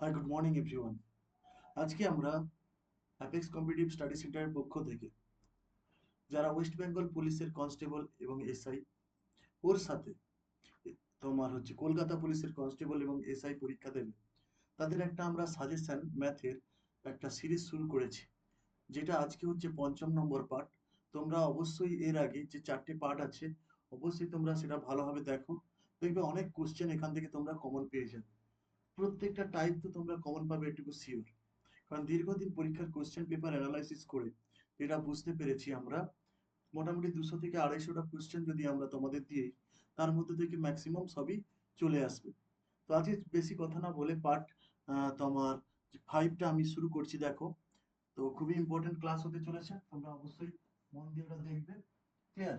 Hi good morning everyone আজকে আমরা apex competitive study সেন্টারের পক্ষ থেকে যারা ওয়েস্ট বেঙ্গল পুলিশের কনস্টেবল এবং এসআই ওর সাথে তোমার হচ্ছে কলকাতা পুলিশের কনস্টেবল এবং এসআই পরীক্ষা দেবে, তাদের একটা আমরা সাজেশন ম্যাথের একটা সিরিজ শুরু করেছি, যেটা আজকে হচ্ছে পঞ্চম নম্বর পার্ট তোমরা অবশ্যই এর আগে যে চারটে পার্ট আছে, অবশ্যই তোমরা সেটা ভালোভাবে দেখো, দেখবে অনেক কোশ্চেন এখান থেকে তোমরা কমন পেয়ে যাবে। প্রত্যেকটা টাইপ তো তোমরা কমন পাবে, এটুকু শিওর কারণ দীর্ঘদিন পরীক্ষার কোশ্চেন পেপার অ্যানালাইসিস করে যেটা বুঝতে পেরেছি আমরা। মোটামুটি দুশো থেকে আড়াইশোটা কোশ্চেন যদি আমরা তোমাদের দিই, তার মধ্যে থেকে ম্যাক্সিমাম সবই চলে আসবে। তো আজকে বেশি কথা না বলে পার্ট তোমার ফাইভটা আমি শুরু করছি, দেখো। তো খুবই ইম্পর্টেন্ট ক্লাস হতে চলেছে, তোমরা অবশ্যই মন দিয়ে ওটা দেখবে। ক্লিয়ার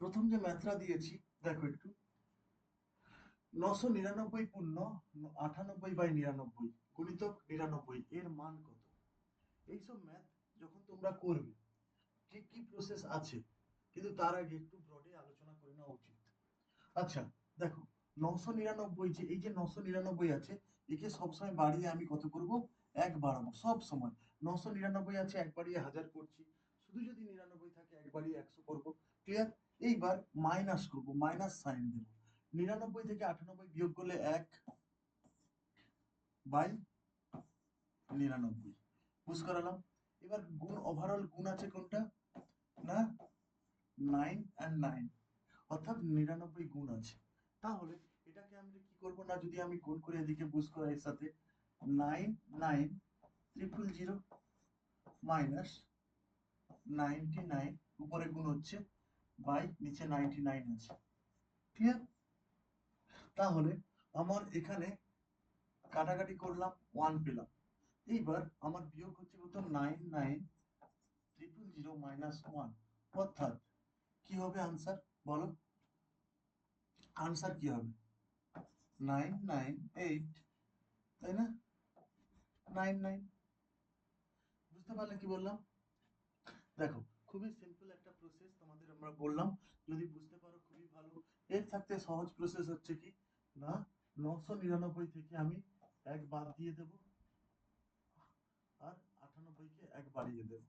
প্রথম যে ম্যাথটা দিয়েছি, দেখো একটু। নশো নিরানব্বই পূর্ণ বাই নিরানব্বই নিরানব্বই, এর মান কত? এইসব ম্যাথ যখন তোমরা করবে কি কি প্রসেস আছে, কিন্তু তার আগে একটু ব্রডে আলোচনা করে নেওয়া উচিত। আচ্ছা দেখো, নশো নিরানব্বই যে, এই যে নশো নিরানব্বই আছে, একে সবসময় বাড়িয়ে আমি কত করব? এক বাড়াবো, সব সময়। নশো নিরানব্বই আছে, এক বাড়িয়ে হাজার করছি, শুধু যদি নিরানব্বই থাকে, এক বাড়িয়ে একশো করব ক্লিয়ার এইবার মাইনাস করব মাইনাস সাইন দেবো। নিরানব্বই থেকে আটানব্বই বিয়োগ করলে এক বাই নিরানব্বই। বুঝ করালাম এবার গুণ ওভারঅল গুণ আছে কোনটা? না? নাইন অ্যান্ড নাইন অর্থাৎ নিরানব্বই গুণ আছে। তাহলে এটাকে আমরা কি করব না, যদি আমি গুণ করে এদিকে বুঝ করা এর সাথে? Nine nine triple zero minus ninety nine উপরে গুণ হচ্ছে, বাই, নিচে নাইনটি নাইন আছে। ক্লিয়ার তাহলে আমার এখানে কাটাকাটি করলাম ওয়ান পেলাম। এইবার আমার বিয়োগ হচ্ছে কত nine nine triple zero minus one অর্থাৎ কি হবে আনসার বলো। আনসার কি হবে? নাইন নাইন এইট তাই না? নাইন নাইন বুঝতে পারলে কি বললাম? দেখো, খুবই সিম্পল একটা প্রসেস তোমাদের আমরা বললাম। যদি বুঝতে এর থাকতে সহজ প্রসেস হচ্ছে কি? না, নশো নিরানব্বই থেকে আমি এক বাদ দিয়ে দেব, আর আটানব্বইকে এক বাড়িয়ে দেব।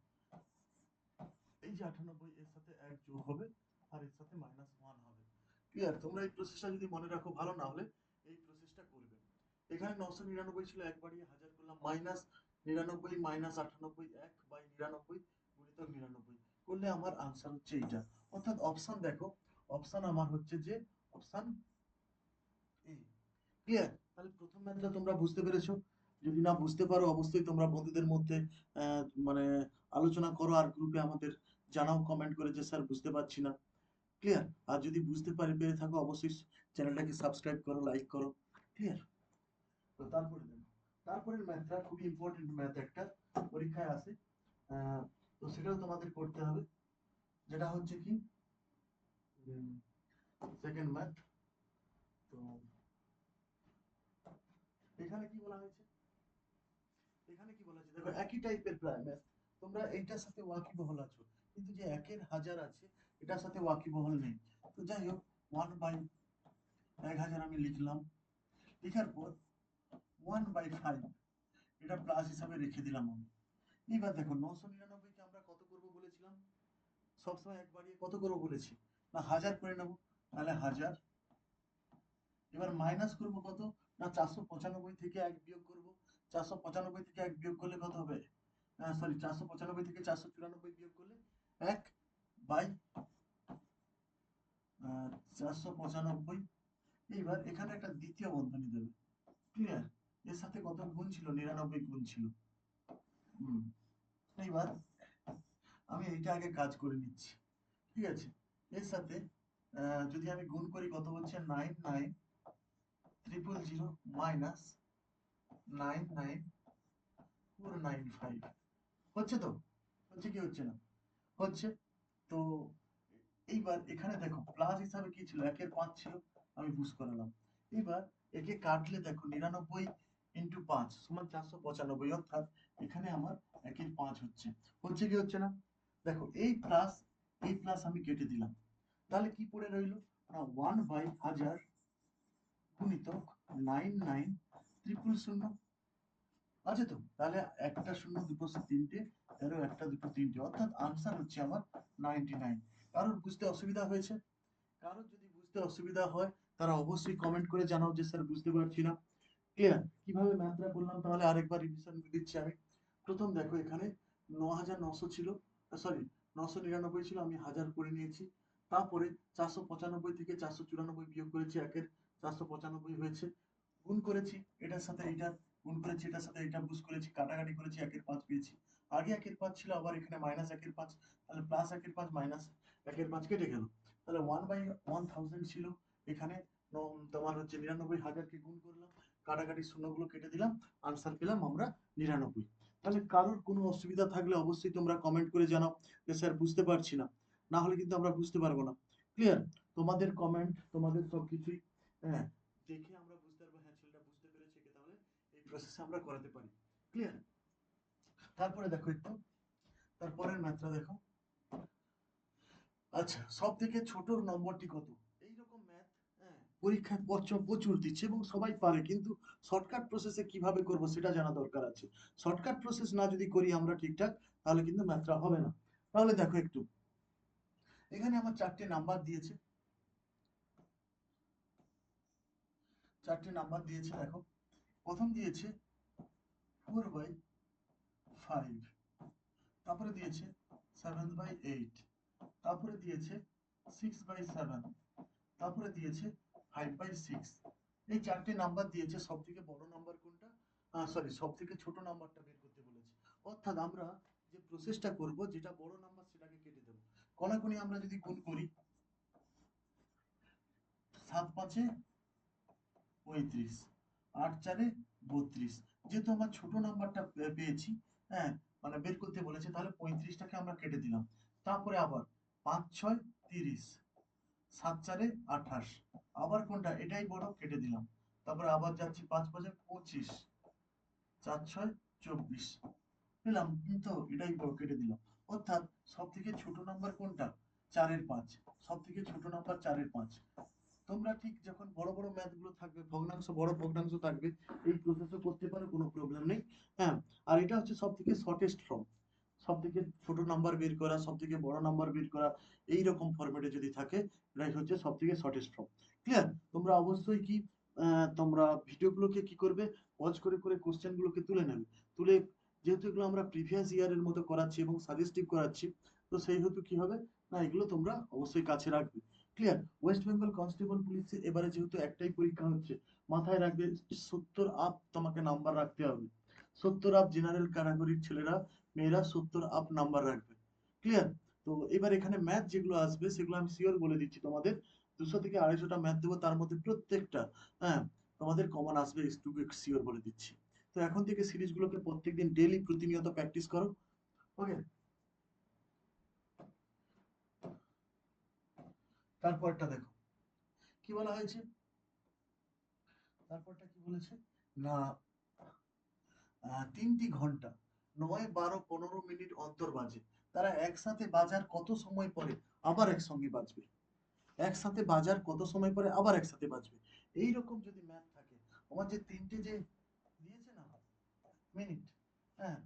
এই যে আটানব্বই এর সাথে এক যোগ হবে, আর এর সাথে মাইনাস ওয়ান হবে। ক্লিয়ার তোমরা এই প্রসেসটা যদি মনে রাখো ভালো, না হলে এই প্রসেসটা করবে। এখানে নশো নিরানব্বই ছিল এক বাড়িয়ে হাজার করলাম মাইনাস নিরানব্বই মাইনাস আটানব্বই, এক বাই নিরানব্বই, গুণিতক নিরানব্বই। করলে আমার আনসার হচ্ছে এইটা অর্থাৎ অপশন দেখো অপশন আমার হচ্ছে যে, অপশন এ। ক্লিয়ার তাহলে প্রথম ম্যাথটা তোমরা বুঝতে পেরেছ। যদি না বুঝতে পারো, অবশ্যই তোমরা বন্ধুদের মধ্যে মানে আলোচনা করো আর গ্রুপে আমাদের জানাও কমেন্ট করে যে, স্যার, বুঝতে পারছি না। ক্লিয়ার আর যদি বুঝতে পারি, পেরে থাকো, অবশ্যই চ্যানেলটাকে সাবস্ক্রাইব করো লাইক করো। ক্লিয়ার তো তারপরে তারপরের ম্যাথটা খুবই ইম্পর্টেন্ট ম্যাথ একটা, পরীক্ষায় আসে তো সেটাও তোমাদের করতে হবে। যেটা হচ্ছে কি সেকেন্ড ম্যাথ তো এখানে কি বলা হয়েছে? এখানে কি বলা হয়েছে? দেখো, একই টাইপের তোমরা এইটার সাথে আছো, কিন্তু যে একের হাজার আছে, এটার সাথে নেই। তো যাই হোক ওয়ান বাই এক হাজার আমি লিখলাম। লেখার পর ওয়ান বাই ফাইভ এটা প্লাস হিসাবে রেখে দিলাম আমি। এবার দেখো, নশো নিরানব্বইকে আমরা কত করব বলেছিলাম? সবসময় এক বাড়িয়ে কত করব বলেছি? না হাজার করে নেব, তাহলে হাজার। এবার মাইনাস করব কত? না চারশো পঁচানব্বই থেকে এক বিয়োগ করব। চারশো পঁচানব্বই থেকে এক বিয়োগ করলে কত হবে? সরি চারশো পঁচানব্বই থেকে চারশো চুরানব্বই বিয়োগ করলে এক বাই চারশো পঁচানব্বই। এইবার এখানে একটা দ্বিতীয় বন্ধনী দেবে। ক্লিয়ার এর সাথে কত গুণ ছিল? নিরানব্বই গুণ ছিল। হুম। এইবার আমি এইটা আগে কাজ করে নিচ্ছি। ঠিক আছে? এর সাথে যদি আমি গুণ করি কত হচ্ছে nine nine triple zero minus nine nine four nine five. হচ্ছে তো? হচ্ছে কি হচ্ছে না? হচ্ছে তো এইবার এখানে দেখো প্লাস হিসাবে কি ছিল? একের পাঁচ ছিল, আমি বুঝ করালাম। এবার একে কাটলে দেখো, নিরানব্বই ইন্টু পাঁচ সমান চারশো পঁচানব্বই, অর্থাৎ এখানে আমার একের পাঁচ হচ্ছে। হচ্ছে কি হচ্ছে না? দেখো, এই প্লাস এই প্লাস আমি কেটে দিলাম। তাহলে কি পড়ে রইল? ওয়ান বাই হাজার গুণিতক নাইন নাইন ত্রিপুল শূন্য। আছে তো? তাহলে একটা শূন্য, দুটো তিনটে, তেরো, একটা, দুটো, তিনটে। অর্থাৎ আনসার হচ্ছে আমার নাইনটি নাইন কারোর বুঝতে অসুবিধা হয়েছে? কারোর যদি বুঝতে অসুবিধা হয়, তারা অবশ্যই কমেন্ট করে জানাও যে, স্যার, বুঝতে পারছি না। ক্লিয়ার কীভাবে ম্যাথটা করলাম তাহলে আরেকবার রিভিশন দিচ্ছি আমি। প্রথম দেখো এখানে ন হাজার নশো ছিল সরি নশো নিরানব্বই ছিল, আমি হাজার করে নিয়েছি। তারপরে চারশো পঁচানব্বই থেকে চারশো চুরানব্বই বিয়োগ করেছি একের চারশো পঁচানব্বই হয়েছে। গুণ করেছি এটার সাথে এটা গুণ করেছি এটার সাথে এটা বুঝ করেছি, কাটাকাটি করেছি, একের পাঁচ পেয়েছি। আগে একের পাঁচ ছিল, আবার এখানে মাইনাস একের পাঁচ, তাহলে প্লাস একের পাঁচ মাইনাস একের পাঁচ কেটে গেল। তাহলে ওয়ান বাই ওয়ান থাউজেন্ড ছিল, এখানে তোমার হচ্ছে নিরানব্বই হাজারকে গুণ করলাম, কাটাকাটি শূন্যগুলো কেটে দিলাম আনসার পেলাম আমরা নিরানব্বই। তাহলে কারোর কোনো অসুবিধা থাকলে অবশ্যই তোমরা কমেন্ট করে জানাও যে, স্যার, বুঝতে পারছি না। না হলে কিন্তু আমরা বুঝতে পারব না। ক্লিয়ার তোমাদের কমেন্ট তোমাদের সব কিছুই হ্যাঁ দেখে আমরা বুঝতে পারব হ্যাঁ ছেলেটা বুঝতে পেরেছে কি, তাহলে এই প্রসেসে আমরা করাতে পারি। ক্লিয়ার তারপরে দেখো একটু, তারপরের ম্যাথটা দেখো। আচ্ছা সব থেকে ছোট নম্বরটি কত? এইরকম ম্যাথ পরীক্ষায় প্রচুর দিচ্ছে এবং সবাই পারে, কিন্তু শর্টকাট প্রসেসে কীভাবে করব সেটা জানা দরকার আছে। শর্টকাট প্রসেস না যদি করি আমরা ঠিকঠাক, তাহলে কিন্তু ম্যাথটা হবে না। তাহলে দেখো একটু। এখানে আমার চারটে নাম্বার দিয়েছে। চারটে নাম্বার দিয়েছে, দেখো। প্রথম দিয়েছে ফোর বাই ফাইভ তারপরে দিয়েছে সেভেন বাই এইট তারপরে দিয়েছে সিক্স বাই সেভেন তারপরে দিয়েছে ফাইভ বাই সিক্স এই চারটে নাম্বার দিয়েছে সব থেকে বড় নাম্বার কোনটা? সরি সব থেকে ছোট নাম্বারটা বের করতে বলেছে। অর্থাৎ আমরা যে প্রসেসটা করব, যেটা বড় নাম্বার কণাকণি আমরা যদি গুণ করি, সাত পাঁচে পঁয়ত্রিশ, আট চারে বত্রিশ। যেহেতু আমার ছোট নাম্বারটা পেয়েছি হ্যাঁ মানে বের করতে বলেছে, তাহলে পঁয়ত্রিশটাকে আমরা কেটে দিলাম। তারপরে আবার পাঁচ, ছয়, তিরিশ, সাত চারে আঠাশ। আবার কোনটা? এটাই বড়, কেটে দিলাম। তারপরে আবার যাচ্ছি পাঁচ পাঁচে পঁচিশ, চার, ছয়, চব্বিশ। পেলাম, কিন্তু এটাই বড়, কেটে দিলাম। অর্থাৎ সব থেকে ছোট নাম্বার কোনটা? চারের পাঁচ। সব থেকে ছোট নাম্বার চারের পাঁচ। তোমরা ঠিক যখন বড় বড় ম্যাথগুলো থাকবে, ভগ্নাংশ, বড় ভগ্নাংশ থাকবে, এই প্রসেসও করতে পারো, কোনো প্রবলেম নেই। হ্যাঁ? আর এটা হচ্ছে সব থেকে শর্টেস্ট ফর্ম সব থেকে ছোট নাম্বার বের করা সব থেকে বড় নাম্বার বের করা, এই রকম ফরম্যাটে যদি থাকে, এটাই হচ্ছে সব থেকে শর্টেস্ট ফর্ম ক্লিয়ার তোমরা অবশ্যই কি তোমরা ভিডিওগুলোকে কি করবে? পজ করে করে কোশ্চেন গুলোকে তুলে নেবে। তুলে যেহেতু এগুলো আমরা প্রিভিয়াস ইয়ারের মতো করাচ্ছি এবং সাজেস্টিভ করাচ্ছি, তো সেই হেতু কি হবে? না, এগুলো তোমরা অবশ্যই কাছে রাখবে। ক্লিয়ার ওয়েস্ট বেঙ্গল কনস্টেবল পুলিশে এবারে যেহেতু একটাই পরীক্ষা হচ্ছে, মাথায় রাখবে সত্তর আপ তোমাকে নাম্বার রাখতে হবে। সত্তর আপ জেনারেল কারাগরির ছেলেরা, মেয়েরা সত্তর আপ নাম্বার রাখবে। ক্লিয়ার তো এবার এখানে ম্যাথ যেগুলো আসবে, সেগুলো আমি শিওর বলে দিচ্ছি তোমাদের। দুশো থেকে আড়াইশোটা ম্যাথ দেবো, তার মধ্যে প্রত্যেকটা হ্যাঁ তোমাদের কমন আসবে শিওর বলে দিচ্ছি। তো এখন থেকে সিরিজগুলোকে প্রত্যেকদিন ডেইলি প্রতিনিয়ত প্র্যাকটিস করো। ওকে তারপরটা দেখো। কি বলা হয়েছে? তারপরটা কি বলেছে? না তিনটি ঘণ্টা, নয়, বারো, পনেরো মিনিট অন্তর বাজে। তারা একসাথে বাজার কত সময় পরে আবার একসঙ্গে বাজবে? একসাথে বাজার কত সময় পরে আবার একসাথে বাজবে? এইরকম যদি ম্যাথ থাকে, আমার যে তিনটে যে মিনিট হ্যাঁ।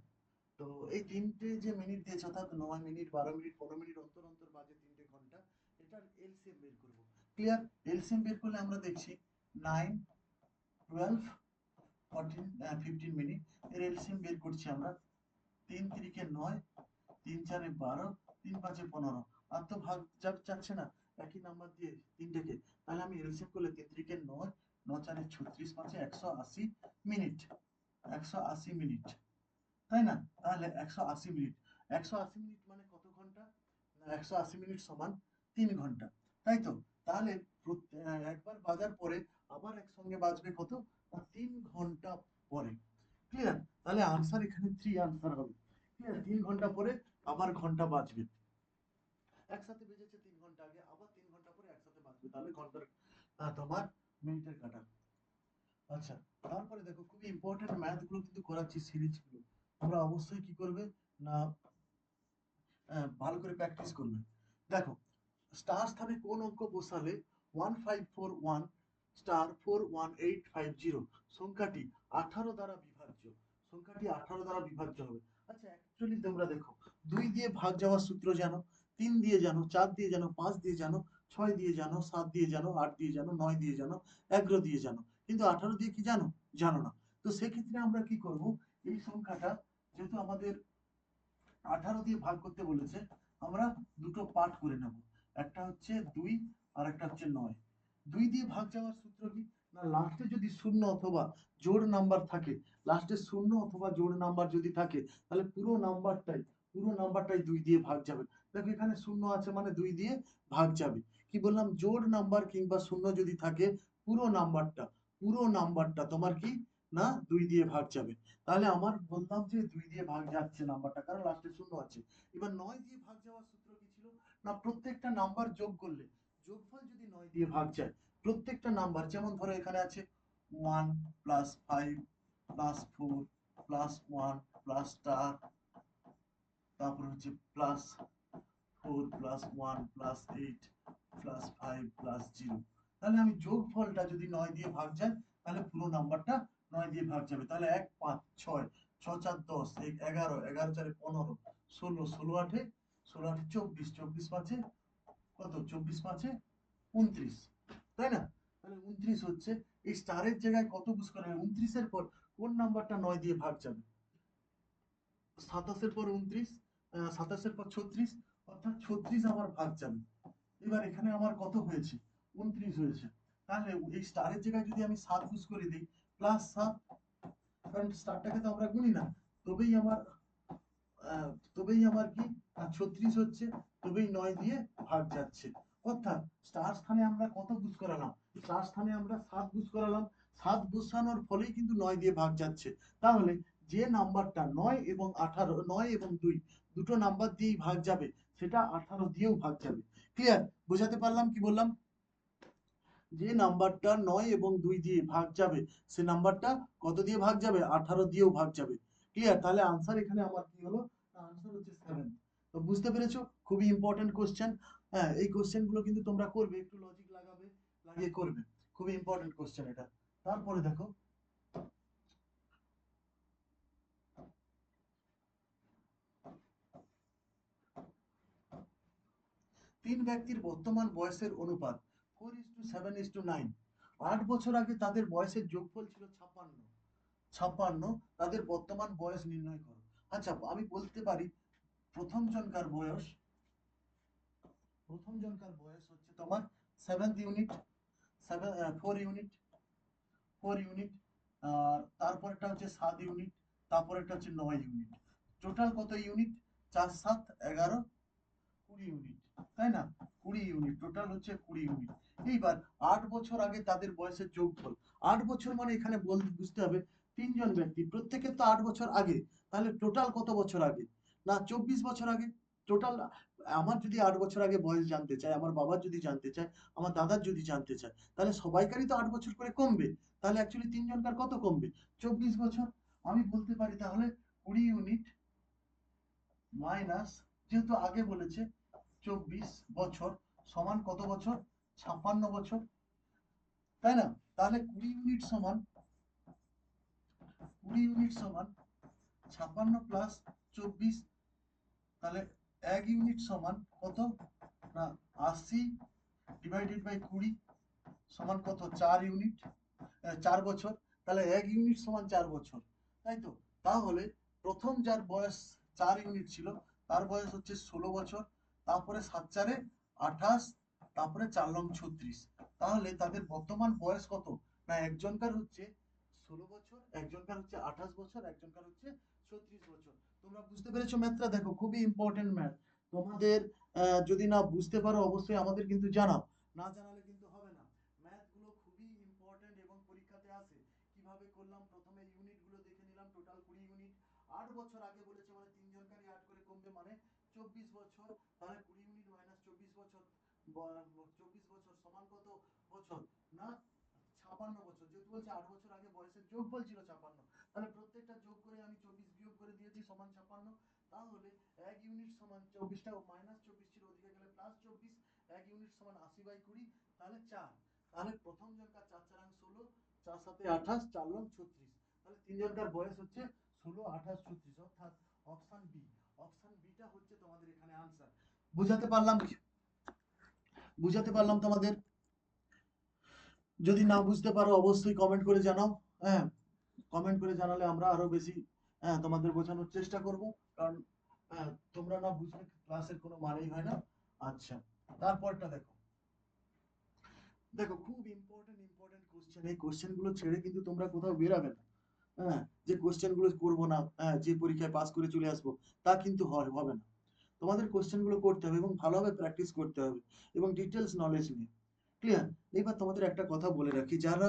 তো এই তিনটে যে মিনিট দিয়েছে, অর্থাৎ নয় মিনিট, বারো মিনিট, পনেরো মিনিট, অন্তর অন্তর বাজে তিনটে ঘণ্টা, এটার এলসিএম বের করব। ক্লিয়ার? এলসিএম বের করলে আমরা দেখছি nine, twelve, fourteen fifteen minute. এর এলসিএম বের করছি আমরা তিন তিরিকে নয়, তিন চারে বারো, তিন পাঁচে পনেরো। আর তো ভাগ যা- যাচ্ছে না, একই নাম্বার দিয়ে তিনটেকে। তাহলে আমি এলসিএম করলে তিন তিরিকে নয় ন চারে ছত্রিশ পাঁচে একশো আশি মিনিট। একশো আশি মিনিট, তাই না? তাহলে একশো আশি মিনিট। একশো আশি মিনিট মানে কত ঘণ্টা? না, একশো আশি মিনিট সমান তিন ঘণ্টা, তাই তো? তাহলে একবার বাজার পরে আবার একসঙ্গে বাজবে কত? তিন ঘণ্টা পরে। ক্লিয়ার তাহলে আনসার এখানে থ্রি আনসার হবে। ক্লিয়ার তিন ঘণ্টা পরে আবার ঘণ্টা বাজবে। একসাথে বেজেছে তিন ঘণ্টা আগে, আবার তিন ঘণ্টা পরে একসাথে বাজবে। তাহলে ঘণ্টার তোমার মিনিটের কাটা। আচ্ছা তারপরে দেখো খুবই ইম্পর্টেন্ট ম্যাথগুলো কিন্তু করাচ্ছি সিরিজগুলো। তোমরা অবশ্যই কি করবে না ভালো করে প্র্যাকটিস করবে। দেখো স্টার স্থানে কোন অঙ্ক বসালে one five four one star four one eight five zero সংখ্যাটি আঠারো দ্বারা বিভাজ্য। সংখ্যাটি আঠারো দ্বারা বিভাজ্য হবে। আচ্ছা অ্যাকচুয়ালি তোমরা দেখো, দুই দিয়ে ভাগ যাওয়ার সূত্র জানো, তিন দিয়ে জানো, চার দিয়ে জানো, পাঁচ দিয়ে জানো, ছয় দিয়ে জানো, সাত দিয়ে জানো, আট দিয়ে জানো, নয় দিয়ে জানো, এগারো দিয়ে জানো। কিন্তু আঠারো দিয়ে কি জানো? জানো না। তো সেক্ষেত্রে আমরা কি করব? এই সংখ্যাটা যেহেতু আমাদের আঠারো দিয়ে ভাগ করতে বলেছে, আমরা দুটো পার্ট করে নেব। একটা হচ্ছে দুই আর একটা হচ্ছে নয়। দুই দিয়ে ভাগ যাওয়ার সূত্র কি? না লাস্টে যদি শূন্য অথবা জোড় নাম্বার থাকে লাস্টে শূন্য অথবা জোড় নাম্বার যদি থাকে, তাহলে পুরো নাম্বারটাই পুরো নাম্বারটাই দুই দিয়ে ভাগ যাবে। দেখো এখানে শূন্য আছে মানে দুই দিয়ে ভাগ যাবে। কি বললাম? জোড় নাম্বার কিংবা শূন্য যদি থাকে, পুরো নাম্বারটা পুরো নাম্বারটা তোমার কি? না, দুই দিয়ে ভাগ যাবে। তাহলে আমার বললাম যে দুই দিয়ে ভাগ যাচ্ছে নাম্বারটা, কারণ লাস্টে শূন্য আছে। এবার নয় দিয়ে ভাগ যাওয়ার সূত্র কি ছিল? না, প্রত্যেকটা নাম্বার যোগ করলে, যোগফল যদি নয় দিয়ে ভাগ যায়, প্রত্যেকটা নাম্বার যেমন ধরো এখানে আছে one plus five plus four plus one plus star তারপর হচ্ছে plus four plus one plus eight plus five plus zero তাহলে আমি যোগফলটা যদি নয় দিয়ে ভাগ যায় তাহলে পুরো নাম্বারটা নয় দিয়ে ভাগ যাবে। তাহলে এক, পাঁচ, ছয়, ছ, চার, দশ, এক, এগারো এগারো, চারে পনেরো, ষোলো ষোলো আঠে ষোলো আঠে চব্বিশ চব্বিশ, পাঁচে, কত? চব্বিশ, পাঁচে, উনত্রিশ। তাই না? তাহলে উনত্রিশ হচ্ছে, এই স্টারের জায়গায় কত বুঝ করা হবে উনত্রিশের পর কোন নাম্বারটা নয় দিয়ে ভাগ যাবে? সাতাশের পর উনত্রিশ সাতাশের পর ছত্রিশ, অর্থাৎ ছত্রিশ আমার ভাগ যাবে। এবার এখানে আমার কত হয়েছে? উনত্রিশ হয়েছে। তাহলে এই স্টারের জায়গায় যদি আমি সাত বুঝ করে দিই প্লাস সাত, কারণ স্টারটাকে তো আমরা গুনি না, তবেই আমার তবেই আমার কি? ছত্রিশ হচ্ছে, তবেই নয় দিয়ে ভাগ যাচ্ছে। অর্থাৎ স্টার স্থানে আমরা কত বুঝ করালাম? স্টার স্থানে আমরা সাত বুঝ করালাম। সাত বসানোর ফলেই কিন্তু নয় দিয়ে ভাগ যাচ্ছে। তাহলে যে নাম্বারটা নয় এবং আঠারো, নয় এবং দুই, দুটো নাম্বার দিয়েই ভাগ যাবে, সেটা আঠারো দিয়েও ভাগ যাবে। ক্লিয়ার বোঝাতে পারলাম কি বললাম? যে নাম্বারটা নয় এবং দুই দিয়ে ভাগ যাবে, সে নাম্বারটা কত দিয়ে ভাগ যাবে? আঠারো দিয়েও ভাগ যাবে। ক্লিয়ার তাহলে আনসার এখানে আমার কি হলো? আনসার হচ্ছে সেভেন তো বুঝতে পেরেছ? খুবই ইম্পর্টেন্ট কোশ্চেন হ্যাঁ এই কোশ্চেনগুলো কিন্তু তোমরা করবে, একটু লজিক লাগাবে, লাগিয়ে করবে। খুবই ইম্পর্টেন্ট কোশ্চেন এটা। তারপরে দেখো। তিন ব্যক্তির বর্তমান বয়সের অনুপাত। Four is to seven is to nine আট বছর আগে তাদের বয়সের যোগফল ছিল ছাপ্পান্ন। ছাপ্পান্ন, তাদের বর্তমান বয়স নির্ণয় করো। আচ্ছা আমি বলতে পারি, প্রথম জনকার বয়স, প্রথম জনকার বয়স হচ্ছে তোমার seventh unit seven four unit four unit তারপরেরটা হচ্ছে সাত ইউনিট তারপরেরটা হচ্ছে নয় ইউনিট টোটাল কত ইউনিট চার, সাত, এগারো, কুড়ি ইউনিট তাই না? কুড়ি ইউনিট টোটাল হচ্ছে কুড়ি ইউনিট এইবার আট বছর আগে তাদের বয়সের যোগফল। আট বছর মানে এখানে বল বুঝতে হবে, তিনজন ব্যক্তি। প্রত্যেকের তো আট বছর আগে, তাহলে টোটাল কত বছর আগে? না, চব্বিশ বছর আগে? টোটাল আমার যদি আট বছর আগে বয়স জানতে চায়, আমার বাবার যদি জানতে চায়, আমার দাদার যদি জানতে চায়, তাহলে সবাইকারই তো আট বছর করে কমবে। তাহলে অ্যাকচুয়ালি তিনজনকার কত কমবে? চব্বিশ বছর? আমি বলতে পারি তাহলে কুড়ি ইউনিট মাইনাস যেহেতু আগে বলেছে, চব্বিশ বছর সমান কত বছর? ছাপ্পান্ন বছর। তাই না? তাহলে কুড়ি ইউনিট সমান, কুড়ি ইউনিট সমান ছাপ্পান্ন প্লাস চব্বিশ, তাহলে এক ইউনিট সমান কত? না, আশি ডিভাইডেড বাই কুড়ি সমান কত? চার ইউনিট চার বছর। তাহলে এক ইউনিট সমান চার বছর, তাই তো? তাহলে প্রথম যার বয়স চার ইউনিট ছিল, তার বয়স হচ্ছে ষোলো বছর, তারপরে সাত চারে আঠাশ তারপরে চার লং ছত্রিশ। তাহলে তাদের বর্তমান বয়স কত? না, একজনকার হচ্ছে ষোলো বছর, একজনকার হচ্ছে আঠাশ বছর, একজনকার হচ্ছে ছত্রিশ বছর। তোমরা বুঝতে পেরেছ ম্যাথটা? দেখো, খুবই ইম্পর্টেন্ট ম্যাথ তোমাদের যদি না বুঝতে পারো, অবশ্যই আমাদের কিন্তু জানাও। না জানালে কিন্তু হবে না। ম্যাথগুলো খুবই ইম্পর্টেন্ট এবং পরীক্ষাতে আসে কীভাবে করলাম? প্রথমে ইউনিটগুলো দেখে নিলাম টোটাল কুড়ি ইউনিট আট বছর আগে বলেছে মানে তিনজনকারই আট করে কমবে মানে চব্বিশ বছর। তাহলে কুড়ি ইউনিট মাইনাস চব্বিশ বছর ব- চব্বিশ বছর সমান কত বছর? না, ছাপান্ন বছর। যেহেতু বলছে আট বছর আগে বয়সের যোগফল ছিল ছাপান্ন। তাহলে প্রত্যেকটা যোগ করে আমি চব্বিশ বিয়োগ করে দিয়েছি সমান ছাপান্ন। তাহলে এক ইউনিট সমান চব্বিশটা মাইনাস চব্বিশ ছিল ওদিকে গেলে প্লাস চব্বিশ, এক ইউনিট সমান আশি বাই কুড়ি, তাহলে চার। তাহলে প্রথম জনকার চার চারাং সাথে আঠাশ, চার লং ছত্রিশ। তাহলে তিন জনকার বয়স হচ্ছে ষোলো, আঠাশ, ছত্রিশ। অর্থাৎ অপশন বি অপশন বিটা হচ্ছে তোমাদের এখানে আনসার বুঝাতে পারলাম? বুঝাতে পারলাম তোমাদের? যদি না বুঝতে পারো, অবশ্যই কমেন্ট করে জানাও। হ্যাঁ কমেন্ট করে জানালে আমরা আরও বেশি হ্যাঁ তোমাদের বোঝানোর চেষ্টা করব। কারণ হ্যাঁ তোমরা না বুঝলে ক্লাসের কোনো মানেই হয় না। আচ্ছা তারপরটা দেখো। দেখো, খুব ইম্পর্টেন্ট ইম্পর্টেন্ট কোশ্চেন এই কোশ্চেনগুলো ছেড়ে কিন্তু তোমরা কোথাও বেরাবে না। হ্যাঁ যে কোশ্চেনগুলো করব না হ্যাঁ যে পরীক্ষায় পাস করে চলে আসব, তা কিন্তু হবে না। তোমাদের কোশ্চেনগুলো করতে হবে এবং ভালোভাবে প্র্যাকটিস করতে হবে এবং ডিটেলস নলেজ নিয়ে। ক্লিয়ার এবার তোমাদের একটা কথা বলে রাখি, যারা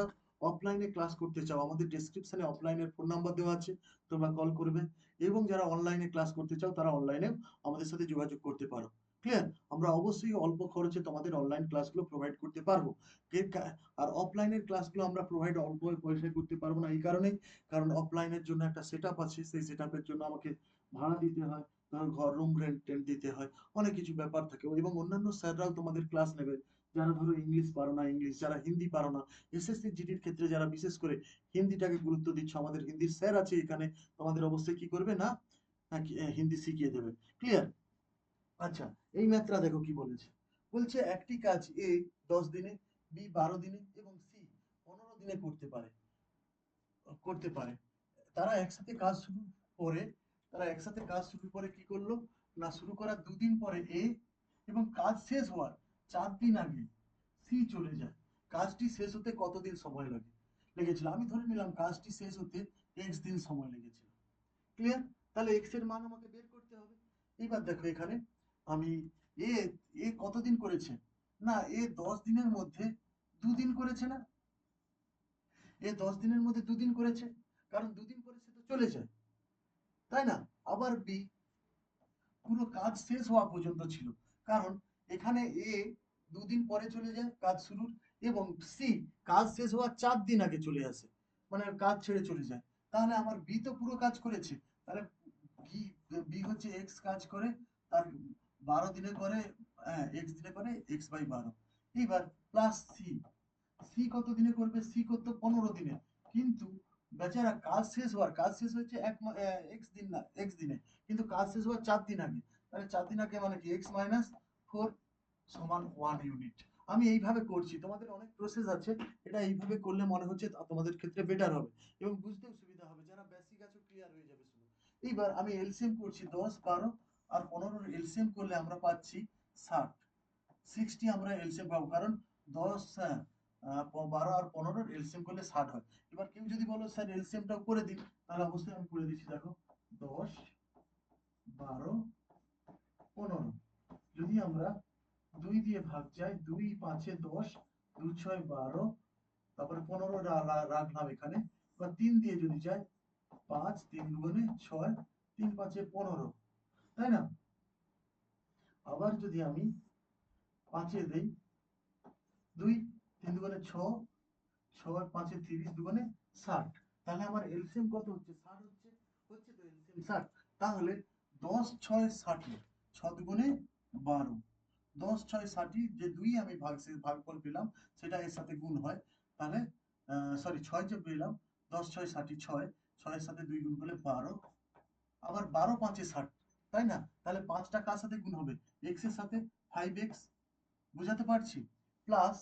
অফলাইনে ক্লাস করতে চাও, আমাদের ডেসক্রিপশনে অফলাইনের ফোন নাম্বার দেওয়া আছে, তোমরা কল করবে এবং যারা অনলাইনে ক্লাস করতে চাও, তারা অনলাইনে আমাদের সাথে যোগাযোগ করতে পারো। ক্লিয়ার আমরা অবশ্যই অল্প খরচে তোমাদের অনলাইন ক্লাসগুলো প্রোভাইড করতে পারব। আর অফলাইনের ক্লাসগুলো আমরা প্রোভাইড অল্প পয়সায় করতে পারব না এই কারণেই, কারণ অফলাইনের জন্য একটা সেট আছে, সেই সেট জন্য আমাকে ভাড়া দিতে হয়। ঘর রুম রেন্ট টেন্ট দিতে হয়, অনেক কিছু ব্যাপার থাকে। এবং অন্যান্য স্যাররাও তোমাদের ক্লাস নেবে। যারা ধরো ইংলিশ পারো না ইংলিশ যারা হিন্দি পারো না এসএসসি জিডির ক্ষেত্রে যারা বিশেষ করে হিন্দিটাকে গুরুত্ব দিচ্ছ, আমাদের হিন্দির স্যার আছে এখানে, তোমাদের অবশ্যই কি করবে না? হিন্দি শিখিয়ে দেবে। ক্লিয়ার আচ্ছা এই ম্যাথটা দেখো কি বলেছে। বলছে, একটি কাজ এ দশ দিনে বি বারো দিনে এবং সি পনেরো দিনে করতে পারে। করতে পারে। তারা একসাথে কাজ শুরু করে তারা একসাথে কাজ শুরু করে কি করল? না, শুরু করার দুদিন পরে এ এবং কাজ শেষ হওয়ার চার দিন আগে সি চলে যায়। কাজটি শেষ হতে কতদিন সময় লাগে? লেগেছিল। আমি ধরে নিলাম কাজটি শেষ হতে এক্স দিন সময় লেগেছিল। ক্লিয়ার তাহলে এক্সের মান আমাকে বের করতে হবে। এবার দেখো এখানে আমি এ এ কতদিন করেছে? না, এ দশ দিনের মধ্যে দুদিন করেছে না? এ দশ দিনের মধ্যে দুদিন করেছে। কারণ দুদিন পরে সে তো চলে যায়। তাই না? আবার বি পুরো কাজ শেষ হওয়া পর্যন্ত ছিল। কারণ এখানে এ দুদিন পরে চলে যায়, কাজ শুরুর, এবং সি কাজ শেষ হওয়ার চার দিন আগে চলে আসে মানে কাজ ছেড়ে চলে যায়। তাহলে আমার বি তো পুরো কাজ করেছে। তাহলে বি বি হচ্ছে এক্স কাজ করে, তার বারো দিনে করে হ্যাঁ এক্স দিনে করে এক্স বাই বারো। এইবার প্লাস সি সি কত দিনে করবে? সি করতো পনেরো দিনে। কিন্তু বেচারা কাজ শেষ হওয়ার কাজ শেষ হয়েছে এক এক্স দিন না এক্স দিনে। কিন্তু কাজ শেষ হওয়ার চার দিন আগে। তাহলে চার দিন আগে মানে কি? এক্স মাইনাস ফোর সমান ওয়ান ইউনিট আমি এইভাবে করছি। তোমাদের অনেক প্রসেস আছে। এটা এইভাবে করলে মনে হচ্ছে তোমাদের ক্ষেত্রে বেটার হবে এবং বুঝতেও সুবিধা হবে। যারা বেসিক আছে ক্লিয়ার হয়ে যাবে শুধু। এইবার আমি এলসিএম করছি দশ বারো আর পনেরোর এলসিএম করলে আমরা পাচ্ছি ষাট। সিক্সটি আমরা এলসিএম পাবো। কারণ দশ হ্যাঁ, বারো আর পনেরোর এলসিএম করলে ষাট হয়। এবার কেউ যদি বলো, স্যার এলসিএমটাও করে দিন। তাহলে অবশ্যই আমি করে দিচ্ছি। দেখো, দশ, বারো, পনেরো। যদি আমরা দুই দিয়ে ভাগ যাই, দুই পাঁচে দশ, দুই ছয় বারো, তারপরে পনেরো রাখলাম এখানে। এবার তিন দিয়ে যদি যাই, পাঁচ, তিন দুগুণে ছয়, তিন পাঁচে পনেরো। তাই না? আবার যদি আমি পাঁচে দেই, দুই তিন দুগুণে ছ ছয় পাঁচে তিরিশ দুগুণে ষাট। তাহলে আমার এলসিএম কত হচ্ছে? ষাট হচ্ছে? হচ্ছে তো এলসিএম ষাট। তাহলে দশ, ছয়, ষাটে ছ দুগুণে বারো। দশ, ছয়, ষাটই যে দুই আমি ভাগ ভাগফল পেলাম, সেটা এর সাথে গুণ হয়। তাহলে সরি ছয় যে পেলাম, দশ, ছয়, ষাটই ছয়। ছয়ের সাথে দুই গুণ করলে বারো। আবার বারো, পাঁচে ষাট। তাই না? তাহলে পাঁচটা কার সাথে গুণ হবে? এক্সের সাথে ফাইভ এক্স বুঝাতে পারছি? প্লাস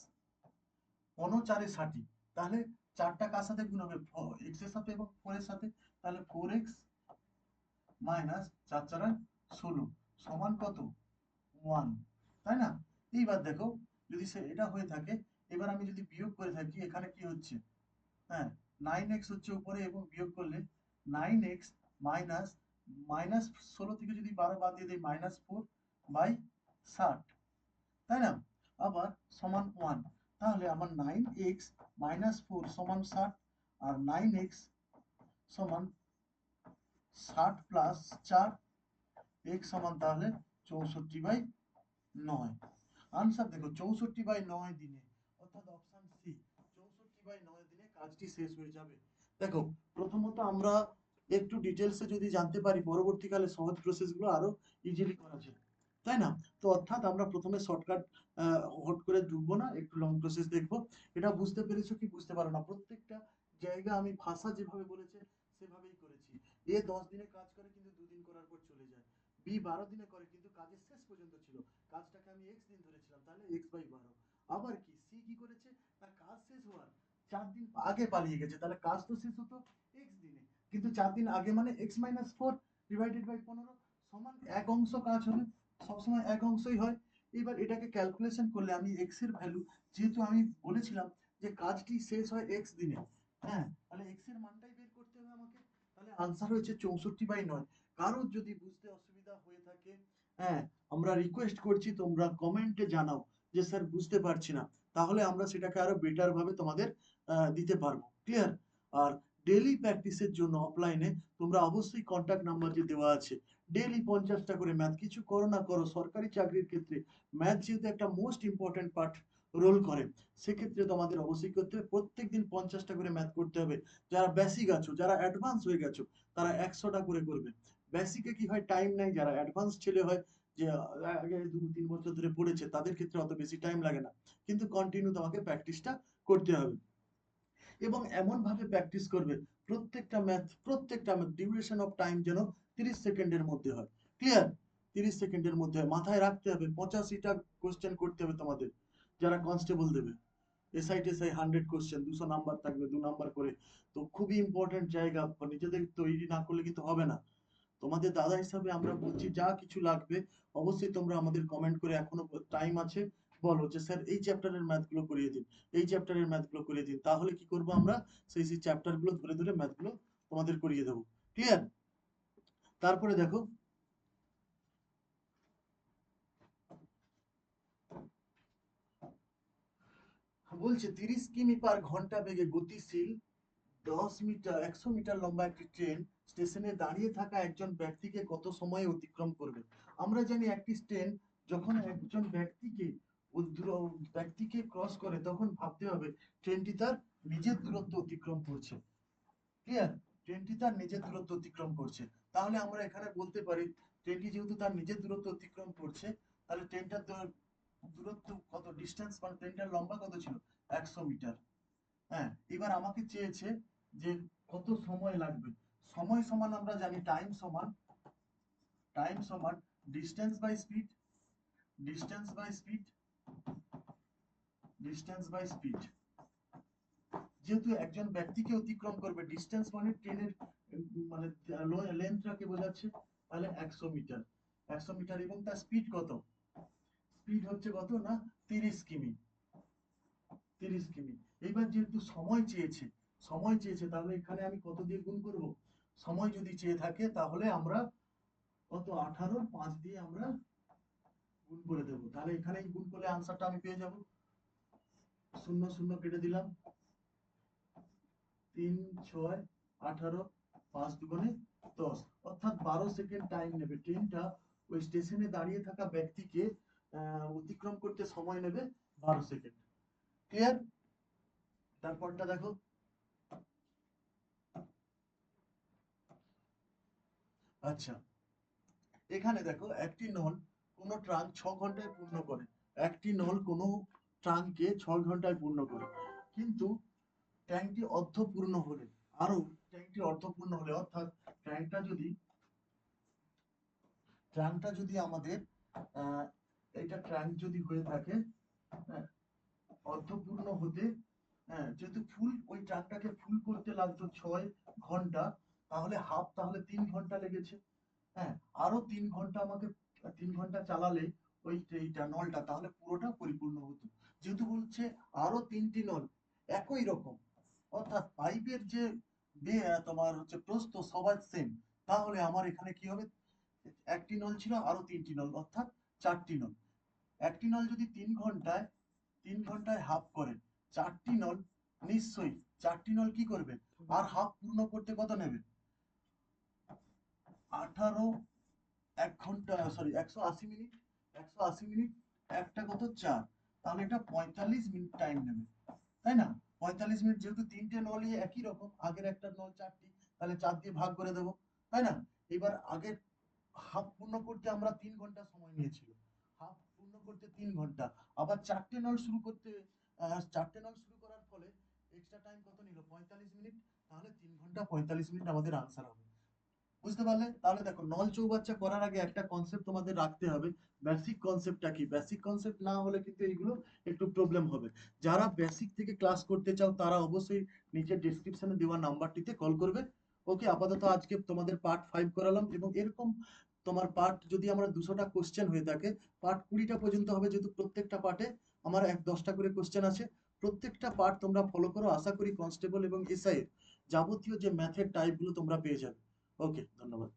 চারে ষাটই তাহলে চারটা কার সাথে গুণ হবে? এক্সের সাথে এবং ফোর এর সাথে? তাহলে ফোর এক্স মাইনাস চার চারা ষোলো সমান কত? ওয়ান তাই না? এইবার দেখো, যদি সে এটা হয়ে থাকে, এবার আমি যদি বিয়োগ করে থাকি, এখানে কি হচ্ছে? হ্যাঁ নাইন এক্স হচ্ছে উপরে এবং বিয়োগ করলে নাইন এক্স মাইনাস মাইনাস ষোলো থেকে যদি বারো বাদ দিয়ে দিই মাইনাস ফোর বাই ষাট। তাই না? আবার সমান ওয়ান তাহলে আমার নাইন এক্স মাইনাস ফোর সমান ষাট আর নাইন এক্স সমান ষাট প্লাস চার এক্স সমান তাহলে চৌষট্টি বাই নয়। আনসার দেখো, চৌষট্টি বাই নয় দিনে, অর্থাৎ অপশন সি চৌষট্টি বাই নয় দিনে কাজটি শেষ হয়ে যাবে। দেখো, প্রথমত আমরা একটু ডিটেলসে যদি জানতে পারি, পরবর্তীকালে সহজ প্রসেসগুলো আরও ইজিলি করা যায়। তাই না? তো অর্থাৎ আমরা প্রথমে শর্টকাট হট করে ঢুকবো না, একটু লং প্রসেস দেখব। এটা বুঝতে পেরেছ কি বুঝতে পারো না? প্রত্যেকটা জায়গা আমি ভাষা যেভাবে বলেছে, সেভাবেই করেছি। এ দশ দিনে কাজ করে কিন্তু দুদিন করার পর চলে যায়। বি বারো দিনে করে কিন্তু কাজের শেষ পর্যন্ত ছিল। কাজটাকে আমি এক্স দিন ধরেছিলাম, তাহলে এক্স বাই বারো। আবার কি? সি কি করেছে? তার কাজ শেষ হওয়ার চার দিন আগে পালিয়ে গেছে। তাহলে কাজ তো শেষ হতো এক্স দিনে। কিন্তু চার দিন আগে মানে x minus four divided by পনেরো সমান এক অংশ কাজ হবে। সবসময় এক অংশই হয়। এবার এটাকে ক্যালকুলেশন করলে আমি এক্সের ভ্যালু যেহেতু আমি বলেছিলাম যে কাজটি শেষ হয় এক্স দিনে হ্যাঁ? তাহলে এক্সের মানটাই বের করতে হবে আমাকে। তাহলে আনসার হয়েছে চৌষট্টি বাই নয়। কারোর যদি বুঝতে অসুবিধা হয়ে থাকে হ্যাঁ আমরা রিকোয়েস্ট করছি, তোমরা কমেন্টে জানাও যে, স্যার, বুঝতে পারছি না। তাহলে আমরা সেটাকে আরও বেটার ভাবে তোমাদের দিতে পারব। ক্লিয়ার আর ডেলি প্র্যাকটিসের জন্য অফলাইনে তোমরা অবশ্যই কন্ট্যাক্ট নাম্বার যে দেওয়া আছে ডেলি পঞ্চাশটা করে ম্যাথ কিছু করো না করো, সরকারি চাকরির ক্ষেত্রে ম্যাথ যেহেতু একটা মোস্ট ইম্পর্টেন্ট পার্ট রোল করে, সেক্ষেত্রে তোমাদের অবশ্যই করতে হবে প্রত্যেক দিন পঞ্চাশটা করে ম্যাথ করতে হবে। যারা বেসিক আছো, যারা অ্যাডভান্স হয়ে গেছো, তারা একশোটা করে করবে। বেসিকে কি হয় টাইম নাই, যারা অ্যাডভান্স ছেলে হয়, যে আগে দু, তিন বছর ধরে পড়েছে, তাদের ক্ষেত্রে অত বেশি টাইম লাগে না। কিন্তু কন্টিনিউ তোমাকে প্র্যাকটিসটা করতে হবে। এবং এমন ভাবে প্র্যাকটিস করবে, প্রত্যেকটা ম্যাথ প্রত্যেকটা ম্যাথ ডিউরেশন অফ টাইম যেন তিরিশ সেকেন্ডের মধ্যে হয়। ক্লিয়ার তিরিশ সেকেন্ডের মধ্যে হয়। মাথায় রাখতে হবে, পঁচাশিটা কোশ্চেন করতে হবে তোমাদের, যারা কনস্টেবল দেবে। এসআই টেসআই হান্ড্রেড কোশ্চেন দুশো নাম্বার থাকবে, দু নাম্বার করে। তো খুবই ইম্পর্টেন্ট জায়গা, নিজেদের তৈরি না করলে কিন্তু হবে না। তোমাদের দাদা হিসাবে আমরা বলছি, যা কিছু লাগবে, অবশ্যই তোমরা আমাদের কমেন্ট করে, এখনও টাইম আছে। বলো যে, স্যার, এই চ্যাপ্টারের ম্যাথগুলো করিয়ে দিন, এই চ্যাপ্টারের ম্যাথগুলো করিয়ে দিন, তাহলে কি করব আমরা? সেই সেই চ্যাপ্টারগুলো ধরে ধরে ম্যাথগুলো তোমাদের করিয়ে দেবো। ক্লিয়ার তারপরে দেখো, বলছে, তিরিশ কিমি পার ঘণ্টা বেগে গতিশীল, দশ মিটার, একশো মিটার লম্বা একটি ট্রেন স্টেশনে দাঁড়িয়ে থাকা একজন ব্যক্তিকে কত সময়ে অতিক্রম করবে? আমরা জানি একটি ট্রেন যখন একজন ব্যক্তিকে ও- দূর- ব্যক্তিকে ক্রস করে, তখন ভাবতে হবে ট্রেনটি তার নিজের দূরত্ব অতিক্রম করছে। ক্লিয়ার ট্রেনটি তার নিজের দূরত্ব অতিক্রম করছে। তাহলে আমরা এখানে বলতে পারি ট্রেনটি যেহেতু তার নিজের দূরত্ব অতিক্রম করছে, তাহলে ট্রেনটার দূর- দূরত্ব কত ডিস্টেন্স মানে ট্রেনটার লম্বা কত ছিল? একশো মিটার। হ্যাঁ এবার আমাকে চেয়েছে যে কত সময় লাগবে? সময় সমান আমরা জানি টাইম সমান টাইম সমান distance by speed distance by speed distance by speed যেহেতু একজন ব্যক্তিকে অতিক্রম করবে ডিস্টেন্স মানে ট্রেনের মানে লেন্থটাকে বোঝাচ্ছে, তাহলে একশো মিটার। একশো মিটার এবং তার স্পিড কত? স্পিড হচ্ছে কত না? তিরিশ কিমি। তিরিশ কিমি। এইবার যেহেতু সময় চেয়েছে সময় চেয়েছে, তাহলে এখানে আমি কত দিয়ে গুণ করব? সময় যদি চেয়ে থাকে, তাহলে আমরা কত? আঠারো, পাঁচ দিয়ে আমরা গুণ করে দেব। তাহলে এখানে গুণ করলে আনসারটা আমি পেয়ে যাব। শূন্য শূন্য কেটে দিলাম। তিন, ছয়, আঠারো, পাঁচ দুগুণে দশ। অর্থাৎ বারো সেকেন্ড টাইম নেবে। ট্রেনটা ওই স্টেশনে দাঁড়িয়ে থাকা ব্যক্তিকে অতিক্রম করতে সময় নেবে বারো সেকেন্ড। ক্লিয়ার তারপরটা দেখো। আচ্ছা। এখানে দেখো, একটি নল কোন ট্রাঙ্ক ছ ঘন্টায় পূর্ণ করে। একটি নল কোন ট্রাঙ্ককে ছ ঘন্টায় পূর্ণ করে। কিন্তু ট্যাঙ্কটি অর্ধপূর্ণ হলে আরও ট্যাঙ্কটি অর্ধপূর্ণ হলে অর্থাৎ ট্যাঙ্কটা যদি ট্যাঙ্কটা যদি আমাদের এটা ট্যাঙ্ক যদি হয়ে থাকে হ্যাঁ, অর্ধপূর্ণ হতে হ্যাঁ যেহেতু ফুল ওই ট্রাকটাকে ফুল করতে লাগতো ছয় ঘণ্টা তাহলে হাফ তাহলে তিন ঘণ্টা লেগেছে। হ্যাঁ আরও তিন ঘণ্টা আমাকে তিন ঘণ্টা চালালে ওই নলটা তাহলে পুরোটা পরিপূর্ণ হতো। যেহেতু বলছে আরও তিনটি নল একই রকম, অর্থাৎ পাইপের যে তোমার হচ্ছে প্রস্থ সবার সেম তাহলে আমার এখানে কি হবে? একটি নল ছিল, আরও তিনটি নল, অর্থাৎ চারটি নল। একটি নল যদি তিন ঘন্টায় তিন ঘন্টায় হাফ করে, চারটি নল নিশ্চয়ই, চারটি নল কি করবে? আর হাফ পূর্ণ করতে কত নেবে? আঠারো, এক ঘণ্টা সরি একশো আশি মিনিট, একশো আশি মিনিট, একটা কত? চার। তাহলে এটা পঁয়তাল্লিশ মিনিট টাইম নেবে, তাই না? পঁয়তাল্লিশ মিনিট যেহেতু তিনটে নলই একই রকম, আগের একটা নল চারটি, তাহলে চার দিয়ে ভাগ করে দেবো, তাই না? এবার আগের হাফ পূর্ণ করতে আমরা তিন ঘণ্টা সময় নিয়েছিল হাফ পূর্ণ করতে তিন ঘণ্টা, আবার চারটে নল শুরু করতে চারটে নল শুরু করার ফলে এক্সট্রা টাইম কত নিল? পঁয়তাল্লিশ মিনিট, তাহলে তিন ঘণ্টা পঁয়তাল্লিশ মিনিট আমাদের আনসার হবে। বুঝতে পারলে? তাহলে দেখো, নল চৌবাচ্চা করার আগে একটা কনসেপ্ট তোমাদের রাখতে হবে। বেসিক কনসেপ্টটা কি? বেসিক কনসেপ্ট না হলে কিন্তু এইগুলো একটু প্রবলেম হবে। যারা বেসিক থেকে ক্লাস করতে চাও, তারা অবশ্যই নিচে ডেসক্রিপশনে দেওয়া নাম্বারটিতে কল করবে। ওকে আপাতত আজকে তোমাদের পার্ট ফাইভ করালাম এবং এরকম তোমার পার্ট যদি আমরা দুশোটা কোশ্চেন হয়ে থাকে পার্ট কুড়িটা পর্যন্ত হবে যেহেতু প্রত্যেকটা পার্টে আমার এক দশটা করে কোশ্চেন আছে। প্রত্যেকটা পার্ট তোমরা ফলো করো। আশা করি কনস্টেবল এবং এসআই যাবতীয় যে ম্যাথের টাইপগুলো তোমরা পেয়ে যাবে। ওকে ধন্যবাদ।